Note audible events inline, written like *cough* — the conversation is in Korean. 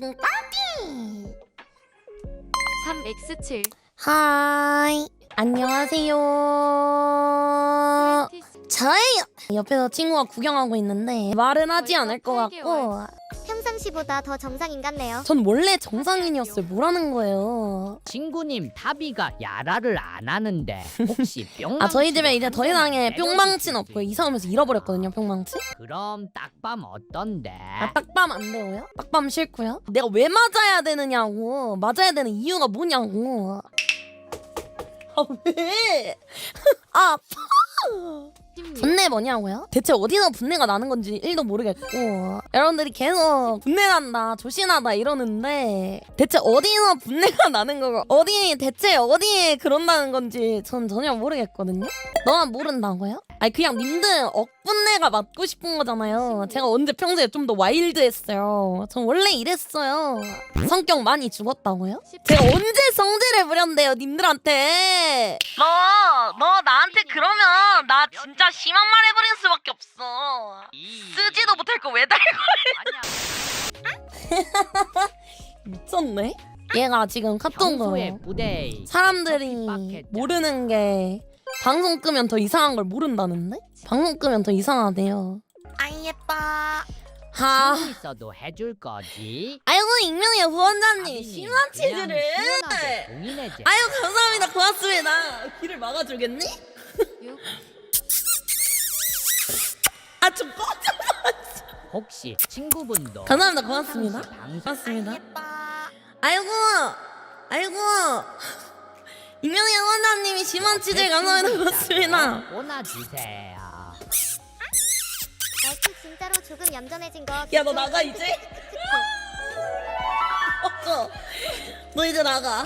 응, 빠삐. 3x7 하이. 안녕하세요. 저예요. 옆에서 친구가 구경하고 있는데 말은 하지 않을 것 같고 평상시보다 더 정상인 같네요. 전 원래 정상인이었어요. 뭐라는 거예요? 친구님 타비가 야라를 안 하는데 혹시 *laughs* 뿅망치 아 저희 집에 이제 더 이상의 뿅망치는 없고요. 이사 오면서 잃어버렸거든요. 뿅망치. 그럼 딱밤 어떤데? 아 딱밤 안 돼요요? 딱밤 싫고요. 내가 왜 맞아야 되느냐고. 맞아야 되는 이유가 뭐냐고. 아 왜? *laughs* 아 분내 뭐냐고요? 대체 어디서 분내가 나는 건지 1도 모르겠고. 여러분들이 계속 분내 난다 조신하다 이러는데 대체 어디서 분내가 *laughs* 나는 거고 어디 대체 어디에 그런다는 건지 전 전혀 모르겠거든요. 너만 모른다고요? 아니 그냥 님들 억분내가 맞고 싶은 거잖아요. 제가 언제 평소에 좀 더 와일드했어요. 전 원래 이랬어요. 성격 많이 죽었다고요? 제가 언제 성질을 부렸는데요 님들한테? 너, 너 나한테 그러면 나 진짜 심한 말 해버릴 수밖에 없어. 쓰지도 못할 거 왜 달고 *laughs* 미쳤네. 얘가 지금 카톡으로 평소에 부대에 사람들이. 모르는 게 방송 끄면 더 이상한 걸 모른다는데? 방송 끄면 더 이상하대요. 아이 예뻐. 하. 있어도 해줄 거지? 아이고 익명의 후원자님 심한 치즈를. 아유 감사합니다. 고맙습니다. 길을 막아주겠니? 6 아좀 꺼져 혹시 친구분도 감사합니다. 고맙습니다. 평상시 방송 고맙습니다. 아이고 아이고. 익명의 후원자님이 심한 치즈 감사합니다. 고맙습니다. 보내주세요. 말투 진짜로 조금 얌전해진 거. 야 너 나가 이제? 어쩌 *laughs* 너 이제 나가